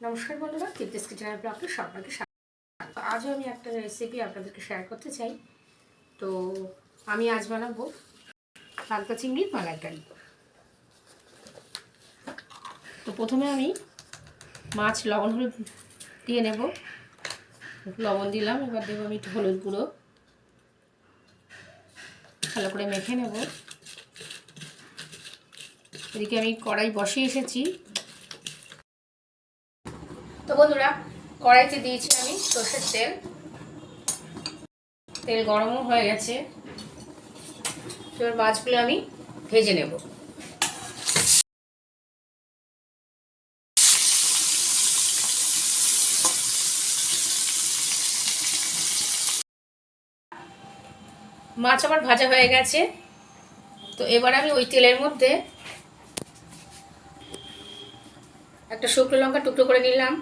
নমস্কার বন্ধুরা কিপ্টেস কিচেনের ব্লগে সবাইকে স্বাগত। আজও আমি একটা রেসিপি আপনাদেরকে শেয়ার করতে চাই। তো আমি আজ বানাবো পালকা চিংড়ির মালাইকারি তো প্রথমে আমি মাছ, লবণ, হলুদ দিয়ে নেব। লবণ দিলাম, এবার দেবো আমি হলুদ গুঁড়ো। ভালো করে মেখে নেব। এদিকে আমি কড়াই বসিয়ে এসেছি। তো বন্ধুরা, কড়াইতে দিয়েছি আমি সর্ষের তেল। তেল গরমও হয়ে গেছে। এবার মাছগুলো আমি ভেজে নেব। মাছ আমার ভাজা হয়ে গেছে। তো এবার আমি ওই তেলের মধ্যে একটা শুকনো লঙ্কা টুকরো করে নিলাম।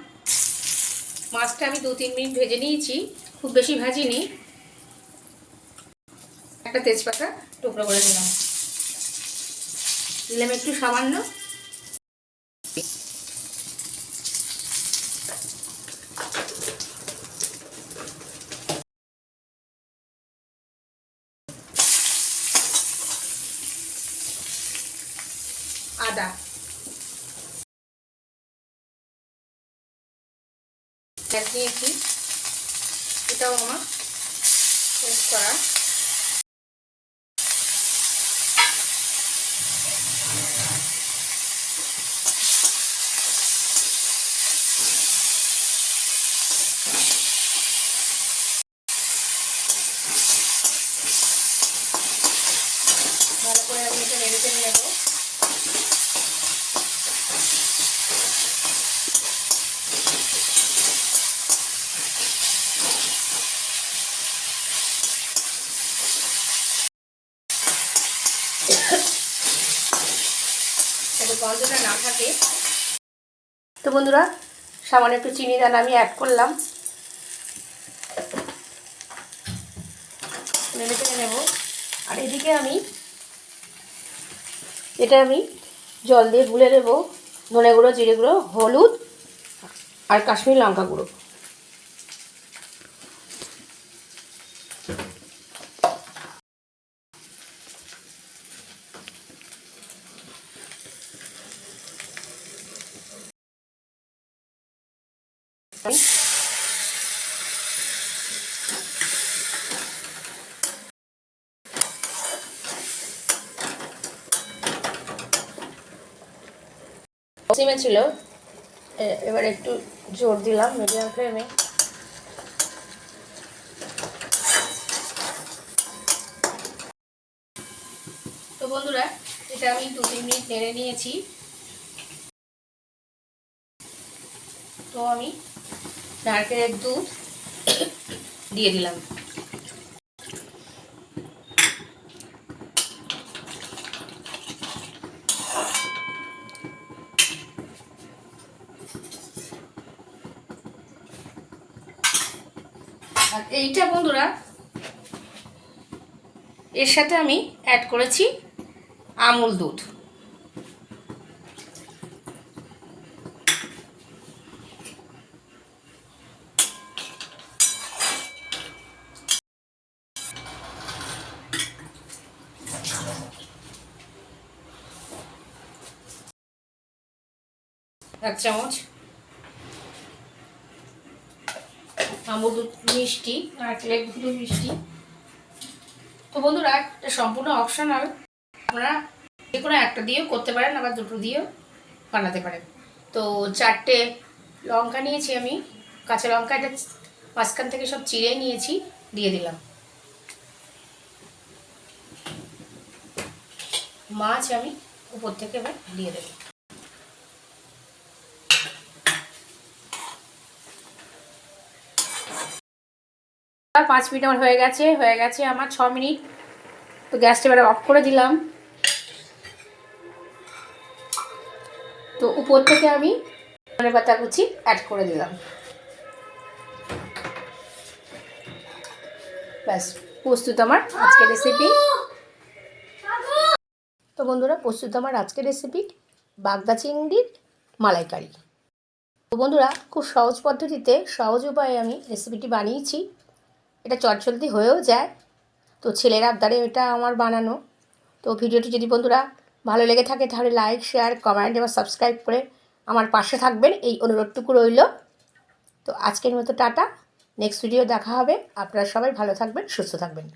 মাছটা আমি দু তিন মিনিট ভেজে নিয়েছি, খুব বেশি ভাজিনি। একটা তেজপাতা টুকরো করে দিলাম দিলাম একটু সামান্য। আদা। pecinha aqui. Então vamos lá. Vou escorar. গন্ধটা না থাকে। তো বন্ধুরা, সামান্য একটু চিনি দানা আমি অ্যাড করলাম। নেড়ে ফেলে নেব। আর এদিকে আমি, এটা আমি জল দিয়ে গুলে নেব। ধনে গুঁড়ো জিরে গুঁড়ো হলুদ আর কাশ্মীর লঙ্কা গুঁড়ো। সিমে ছিল এবার একটু জোর দিলাম মিডিয়াম ফ্লেমে তো বন্ধুরা, এটা আমি দু তিন মিনিট নেড়ে নিয়েছি। তো আমি নারকেলের দুধ দিয়ে দিলাম। আর এইটা বন্ধুরা এর সাথে আমি অ্যাড করেছি আমুল দুধ। এক চামচ। আমুল মিষ্টি নারকেলের দুধ মিষ্টি। তো বন্ধুরা, এটা সম্পূর্ণ অপশনাল আপনারা যে কোনো একটা দিয়েও করতে পারেন, আবার দুটো দিয়েও বানাতে পারেন। তো চারটে লঙ্কা নিয়েছি আমি। কাঁচা লঙ্কা, এটা মাঝখান থেকে সব চিড়ে নিয়েছি, দিয়ে দিলাম। মাছ আমি উপর থেকে এবার দিয়ে দেবো। পাঁচ মিনিট আমার হয়ে গেছে হয়ে গেছে আমার ছ মিনিট। তো গ্যাসটা এবারে অফ করে দিলাম। তো উপর থেকে আমি ধনে পাতা কুচি অ্যাড করে দিলাম। ব্যাস, প্রস্তুত আমার আজকের রেসিপি তো বন্ধুরা, প্রস্তুত আমার আজকের রেসিপি বাগদা চিংড়ির মালাইকারি। তো বন্ধুরা, খুব সহজ পদ্ধতিতে সহজ উপায়ে আমি রেসিপিটি বানিয়েছি। এটা চটচলতি হয়েও যায়। তো ছেলের আবদারে এটা আমার বানানো। তো ভিডিওটি যদি বন্ধুরা ভালো লেগে থাকে তাহলে লাইক শেয়ার কমেন্ট এবং সাবস্ক্রাইব করে আমার পাশে থাকবেন। এই অনুরোধটুকু রইল। তো আজকের মতো টাটা। নেক্সট ভিডিও দেখা হবে। আপনারা সবাই ভালো থাকবেন, সুস্থ থাকবেন।